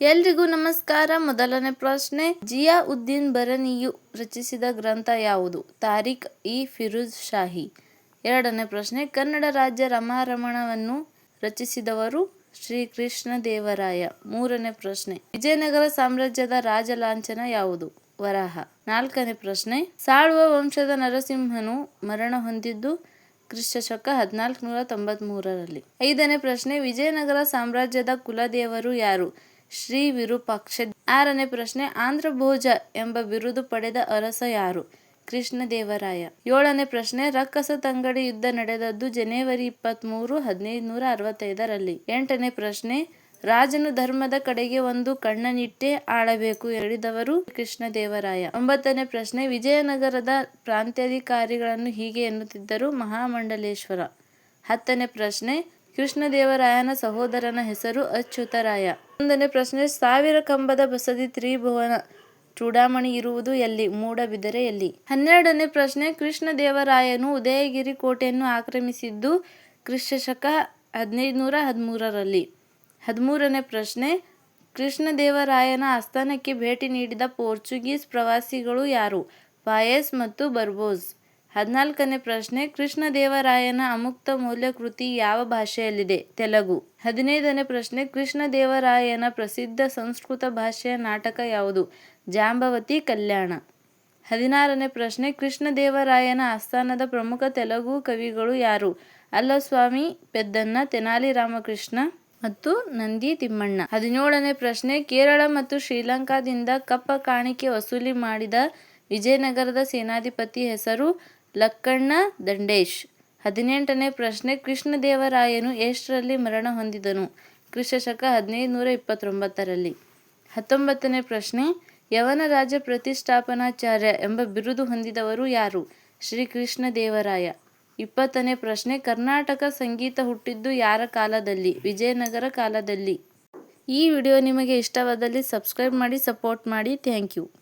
ಎಲ್ರಿಗೂ ನಮಸ್ಕಾರ. ಮೊದಲನೇ ಪ್ರಶ್ನೆ, ಜಿಯಾ ಉದ್ದೀನ್ ಬರನಿಯು ರಚಿಸಿದ ಗ್ರಂಥ ಯಾವುದು? ತಾರಿಕ್ ಇ. ಫಿರುಜ್ ಶಾಹಿ. ಎರಡನೇ ಪ್ರಶ್ನೆ, ಕನ್ನಡ ರಾಜ್ಯ ರಮಾರಮಣವನ್ನು ರಚಿಸಿದವರು ಶ್ರೀ ಕೃಷ್ಣದೇವರಾಯ ಮೂರನೇ ಪ್ರಶ್ನೆ, ವಿಜಯನಗರ ಸಾಮ್ರಾಜ್ಯದ ರಾಜ ಲಾಂಛನ ಯಾವುದು? ವರಾಹ. ನಾಲ್ಕನೇ ಪ್ರಶ್ನೆ, ಸಾಳುವ ವಂಶದ ನರಸಿಂಹನು ಮರಣ ಹೊಂದಿದ್ದು ಕ್ರಿಸ್ತಶಕ ಹದಿನಾಲ್ಕುನೂರ ತೊಂಬತ್ಮೂರರಲ್ಲಿ. ಐದನೇ ಪ್ರಶ್ನೆ, ವಿಜಯನಗರ ಸಾಮ್ರಾಜ್ಯದ ಕುಲದೇವರು ಯಾರು? ಶ್ರೀ ವಿರೂಪಾಕ್ಷ. ಆರನೇ ಪ್ರಶ್ನೆ ಆಂಧ್ರ ಭೋಜ ಎಂಬ ಬಿರುದು ಪಡೆದ ಅರಸ ಯಾರು? ಕೃಷ್ಣದೇವರಾಯ. ಏಳನೇ ಪ್ರಶ್ನೆ, ರಕ್ಕಸ ತಂಗಡಿ ಯುದ್ಧ ನಡೆದದ್ದು ಜನವರಿ ಇಪ್ಪತ್ಮೂರು, ಹದಿನೈದುನೂರ ಅರವತ್ತೈದರಲ್ಲಿ. ಎಂಟನೇ ಪ್ರಶ್ನೆ, ರಾಜನು ಧರ್ಮದ ಕಡೆಗೆ ಒಂದು ಕಣ್ಣನಿಟ್ಟೆ ಆಳಬೇಕು ಹೇಳಿದವರು ಕೃಷ್ಣದೇವರಾಯ. ಒಂಬತ್ತನೇ ಪ್ರಶ್ನೆ, ವಿಜಯನಗರದ ಪ್ರಾಂತ್ಯಾಧಿಕಾರಿಗಳನ್ನು ಹೀಗೆ ಎನ್ನುತ್ತಿದ್ದರು ಮಹಾಮಂಡಲೇಶ್ವರ. ಹತ್ತನೇ ಪ್ರಶ್ನೆ, ಕೃಷ್ಣದೇವರಾಯನ ಸಹೋದರನ ಹೆಸರು ಅಚ್ಯುತರಾಯ. ಒಂದನೇ ಪ್ರಶ್ನೆ, ಸಾವಿರ ಕಂಬದ ಬಸದಿ ತ್ರಿಭುವನ ಚೂಡಾಮಣಿ ಇರುವುದು ಎಲ್ಲಿ? ಮೂಡಬಿದರೆಯಲ್ಲಿ ಹನ್ನೆರಡನೇ ಪ್ರಶ್ನೆ, ಕೃಷ್ಣದೇವರಾಯನು ಉದಯಗಿರಿ ಕೋಟೆಯನ್ನು ಆಕ್ರಮಿಸಿದ್ದು ಕ್ರಿಸ್ತಶಕ ಹದಿನೈದುನೂರ ಹದಿಮೂರರಲ್ಲಿ. ಹದಿಮೂರನೇ ಪ್ರಶ್ನೆ, ಕೃಷ್ಣದೇವರಾಯನ ಆಸ್ಥಾನಕ್ಕೆ ಭೇಟಿ ನೀಡಿದ ಪೋರ್ಚುಗೀಸ್ ಪ್ರವಾಸಿಗಳು ಯಾರು? ಪಾಯಸ್ ಮತ್ತು ಬರ್ಬೋಸ್. ಹದಿನಾಲ್ಕನೇ ಪ್ರಶ್ನೆ, ಕೃಷ್ಣದೇವರಾಯನ ಅಮುಕ್ತ ಮೌಲ್ಯ ಕೃತಿ ಯಾವ ಭಾಷೆಯಲ್ಲಿದೆ? ತೆಲುಗು. ಹದಿನೈದನೇ ಪ್ರಶ್ನೆ, ಕೃಷ್ಣದೇವರಾಯನ ಪ್ರಸಿದ್ಧ ಸಂಸ್ಕೃತ ಭಾಷೆಯ ನಾಟಕ ಯಾವುದು? ಜಾಂಬವತಿ ಕಲ್ಯಾಣ. ಹದಿನಾರನೇ ಪ್ರಶ್ನೆ, ಕೃಷ್ಣದೇವರಾಯನ ಆಸ್ಥಾನದ ಪ್ರಮುಖ ತೆಲುಗು ಕವಿಗಳು ಯಾರು? ಅಲ್ಲಸ್ವಾಮಿ ಪೆದ್ದನ್ನ ತೆನಾಲಿ ರಾಮಕೃಷ್ಣ ಮತ್ತು ನಂದಿ ತಿಮ್ಮಣ್ಣ. ಹದಿನೇಳನೇ ಪ್ರಶ್ನೆ, ಕೇರಳ ಮತ್ತು ಶ್ರೀಲಂಕಾದಿಂದ ಕಪ್ಪ ಕಾಣಿಕೆ ವಸೂಲಿ ಮಾಡಿದ ವಿಜಯನಗರದ ಸೇನಾಧಿಪತಿ ಹೆಸರು ಲಕ್ಕಣ್ಣ ದಂಡೇಶ್. ಹದಿನೆಂಟನೇ ಪ್ರಶ್ನೆ, ಕೃಷ್ಣದೇವರಾಯನು ಎಷ್ಟರಲ್ಲಿ ಮರಣ ಹೊಂದಿದನು? ಕ್ರಿಶಶಕ ಹದಿನೈದು ನೂರ ಇಪ್ಪತ್ತೊಂಬತ್ತರಲ್ಲಿ. ಹತ್ತೊಂಬತ್ತನೇ ಪ್ರಶ್ನೆ, ಯವನ ರಾಜ ಪ್ರತಿಷ್ಠಾಪನಾಚಾರ್ಯ ಎಂಬ ಬಿರುದು ಹೊಂದಿದವರು ಯಾರು? ಶ್ರೀ ಕೃಷ್ಣದೇವರಾಯ ಇಪ್ಪತ್ತನೇ ಪ್ರಶ್ನೆ, ಕರ್ನಾಟಕ ಸಂಗೀತ ಹುಟ್ಟಿದ್ದು ಯಾರ ಕಾಲದಲ್ಲಿ? ವಿಜಯನಗರ ಕಾಲದಲ್ಲಿ. ಈ ವಿಡಿಯೋ ನಿಮಗೆ ಇಷ್ಟವಾದಲ್ಲಿ ಸಬ್ಸ್ಕ್ರೈಬ್ ಮಾಡಿ, ಸಪೋರ್ಟ್ ಮಾಡಿ. Thank you.